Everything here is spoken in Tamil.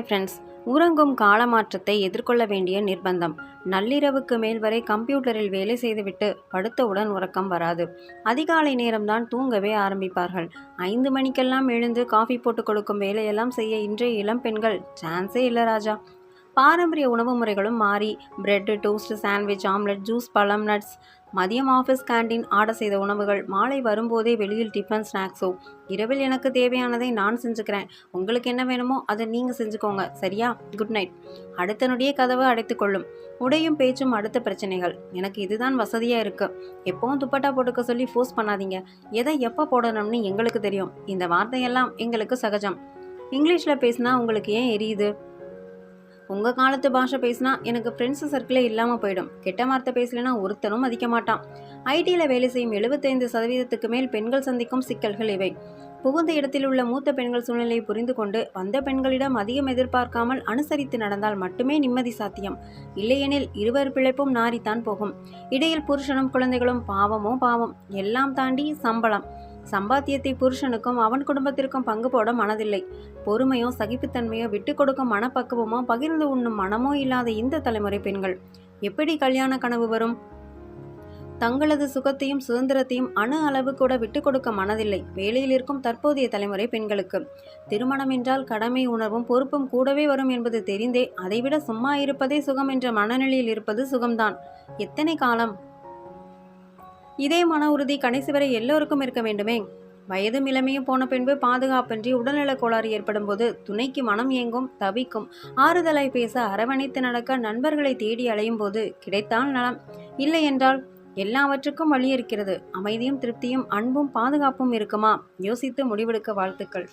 ஃப்ரெண்ட்ஸ் உறங்கும் காலமாற்றத்தை எதிர்கொள்ள வேண்டிய நிர்பந்தம். நள்ளிரவுக்கு மேல் வரை கம்ப்யூட்டரில் வேலை செய்துவிட்டு படுத்தவுடன் உறக்கம் வராது. அதிகாலை நேரம்தான் தூங்கவே ஆரம்பிப்பார்கள். ஐந்து மணிக்கெல்லாம் எழுந்து காஃபி போட்டு கொடுக்கும் வேலையெல்லாம் செய்ய இன்றைய இளம் பெண்கள் சான்ஸே இல்லை ராஜா. பாரம்பரிய உணவு முறைகளும் மாறி bread toast sandwich omelette juice பழம் நட்ஸ் மதியம் ஆஃபீஸ் கேண்டீன் ஆர்டர் செய்த உணவுகள் மாலை வரும்போதே வெளியில் டிஃபன் ஸ்நாக்ஸோ இரவில் எனக்கு தேவையானதை நான் செஞ்சுக்கிறேன். உங்களுக்கு என்ன வேணுமோ அதை நீங்கள் செஞ்சுக்கோங்க. சரியா? குட் நைட் அடுத்த நொடியே கதவு அடைத்து கொள்ளும். உடையும் பேச்சும் அடுத்த பிரச்சனைகள். எனக்கு இதுதான் வசதியாக இருக்குது எப்போவும் துப்பட்டா போட்டுக்க சொல்லி ஃபோர்ஸ் பண்ணாதீங்க. எதை எப்போ போடணும்னு எங்களுக்கு தெரியும். இந்த வார்த்தையெல்லாம் எங்களுக்கு சகஜம். இங்கிலீஷில் பேசினா உங்களுக்கு ஏன் எரியுது? உங்கள் காலத்து பாஷை பேசினா எனக்கு ஃப்ரெண்ட்ஸ் சர்க்கிளே இல்லாமல் போயிடும். கெட்ட வார்த்தை பேசலைன்னா ஒருத்தனும் மதிக்க மாட்டான். ஐடியில் வேலை செய்யும் எழுபத்தைந்து சதவீதத்துக்கு மேல் பெண்கள் சந்திக்கும் சிக்கல்கள் இவை. புகுந்த இடத்தில் உள்ள மூத்த பெண்கள் சூழ்நிலையை புரிந்து கொண்டு வந்த பெண்களிடம் அதிகம் எதிர்பார்க்காமல் அனுசரித்து நடந்தால் மட்டுமே நிம்மதி சாத்தியம். இல்லையெனில் இருவர் பிழைப்பும் நாரித்தான் போகும். இடையில் புருஷனும் குழந்தைகளும் பாவமோ பாவம் எல்லாம் தாண்டி சம்பளம். சம்பாத்தியத்தை புருஷனுக்கும் அவன் குடும்பத்திற்கும் பங்கு போட மனதில்லை. பொறுமையோ சகிப்புத்தன்மையோ விட்டு கொடுக்கும் மனப்பக்குவமோ பகிர்ந்து உண்ணும் மனமோ இல்லாத இந்த தலைமுறை பெண்கள். எப்படி கல்யாண கனவு வரும்? தங்களது சுகத்தையும் சுதந்திரத்தையும் அணு அளவு கூட விட்டு கொடுக்க மனதில்லை. வேலையில் இருக்கும் தற்போதைய தலைமுறை பெண்களுக்கு. திருமணம் என்றால் கடமை உணர்வும் பொறுப்பும் கூடவே வரும் என்பது தெரிந்தே அதைவிட சும்மா இருப்பதே சுகம் என்ற மனநிலையில் இருப்பது சுகம்தான். எத்தனை காலம்? இதே மன உறுதி கடைசி வரை எல்லோருக்கும் இருக்க வேண்டுமே. வயதும் இளமையும் போன பின்பு பாதுகாப்பின்றி உடல்நலக் கோளாறு ஏற்படும் போது துணைக்கு மனம் ஏங்கும் தவிக்கும். ஆறுதலை பேச அரவணைத்து நடக்க நண்பர்களை தேடி அலையும் போது கிடைத்தால் நலம். இல்லை என்றால் எல்லாவற்றுக்கும் வழி இருக்கிறது. அமைதியும் திருப்தியும் அன்பும் பாதுகாப்பும் இருக்குமா? யோசித்து முடிவெடுக்க வாழ்த்துக்கள்.